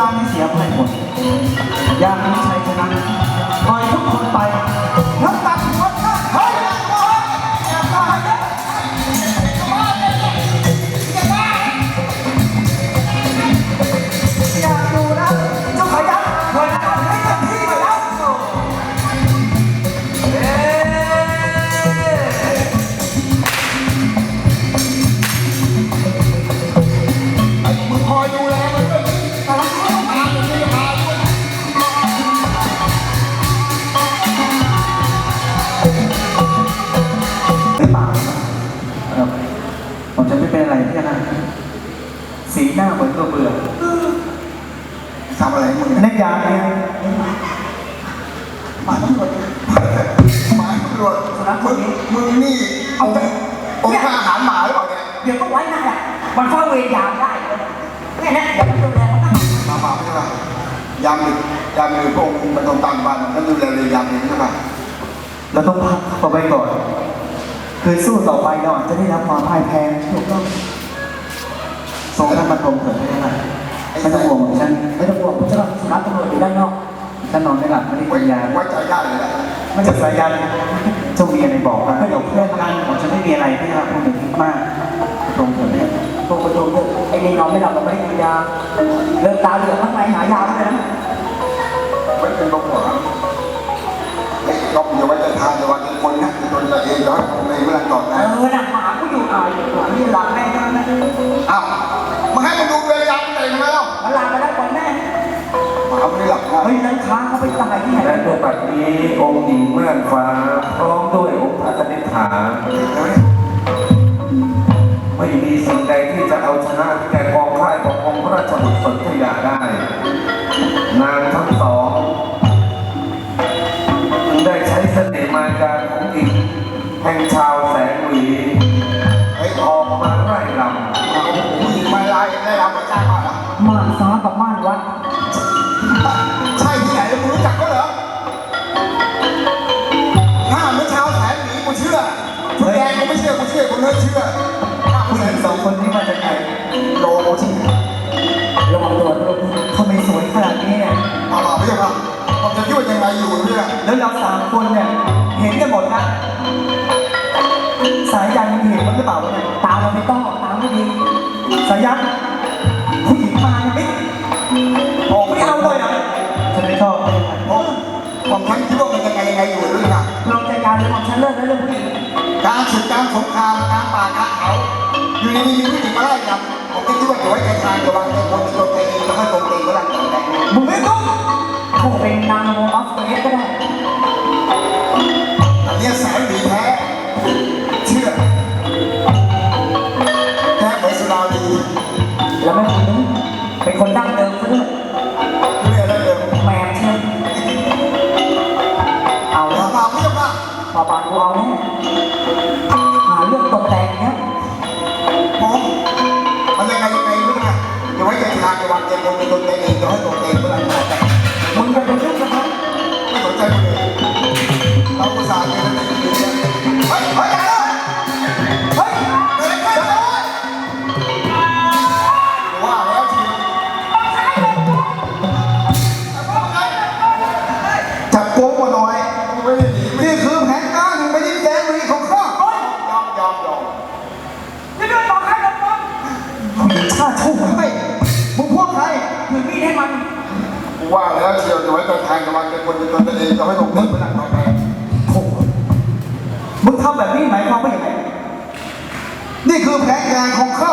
บ้างที่เสียไปหมดอยากมีชัยชนะ น้าเหมือนตัวเบื่อทำอะไรมึงในยามเนี่ยหมาตำรวจหมาตำรวจมึงมึงนี่เอาไปองค์อาหารหมาหรือเปล่าเนี่ยเดี๋ยวก็ไว้นั่นแหละมันเฝ้าเวรยามได้เลยแค่นั้นเดี๋ยวมันดูแลมันได้มาหมาใช่ป่ะยามดึกยามดึกพระองค์มันต้องตามบ้านมันดูแลเรือยามดึกใช่ป่ะเราต้องพักต่อไปก่อน คือสู้ต่อไปเราอาจจะได้รับความพ่ายแพ้ถูกต้อง ทรงท่านมาชมเถิดได้ไหมไม่ต้องห่วงของฉันไม่ต้องห่วงผมจะรอสุนัขตำรวจอยู่ด้านนอกฉันนอนไม่หลับไม่ได้ไว้กินยาไว้ใจได้เลยแหละไม่จะสายยันจงมีอะไรบอกกันเดี๋ยวเพื่อนกันของฉันไม่มีอะไรที่เราพูดถึงคิดมากตรงเถิดเนี่ยตรงประตูเนี่ยไอ้นี่นอนไม่หลับเราไม่ได้กินยาเลิกตาเหลือกข้างในหายาไม่ได้นะไว้เป็นลมหัวไอ้ลมอย่าไว้ใจทางอย่าไว้ใจคนนะจนตัวเองย้อนในเวลาต่อเอนะอน่ะหมา อยู่อ่าอยู่หลังที่รักแม่นั่นนอ้าวมาให้มันดูเลย ผมจะคิดว่ายังไงอยู่เนี่ยแล้วเราสามคนเนี่ยเห็นกันหมดนะสายยันยังเห็นมันหรือเปล่าวะเนี่ยตามเราไม่ต้องตามไม่ดีสายยันผู้หญิงมาเนี่ยไม่ออกไม่เอาเลยนะฉันไม่ชอบผมผมทั้งคิดว่ามันยังไงยังไงอยู่ด้วยนะลองจัดการเรื่องของฉันเลิกแล้วเรื่องผู้หญิงการศึกการสงครามการป่ากลางเขาอยู่ดีๆมีผู้หญิงมาไล่จับผมก็คิดว่าจะไว้ใจทางจะวางใจคน คงเป็นนางโมออฟเฟสก็ได้อันนี้สายหนีแท้เชื่อแท้เหมือนสุราดีแล้วไม่คนนี้เป็นคนดั้งเดิมซะด้วยเรื่อยแล้เดิมแมนเช่นเอาแล้มาวป่าไม่ยอมมาพอปานกูเอาเนี่หาเรื่องตกแต่งเนี้ยผมมันยังไงยังไงรู้ไหมจะไว้ใจทางจะวางใจคนจะตรงใจเองจะให้ตรงใจก็ได้ตรง ว่าแล้วเชียวจะไว้ใจทางจะวางใจคนจะตนเองจะให้ตรงนี้เป็นหลักต่อไปโถ่มึงทำแบบนี้หมายความว่าอย่างไรนี่คือแผนการของข้า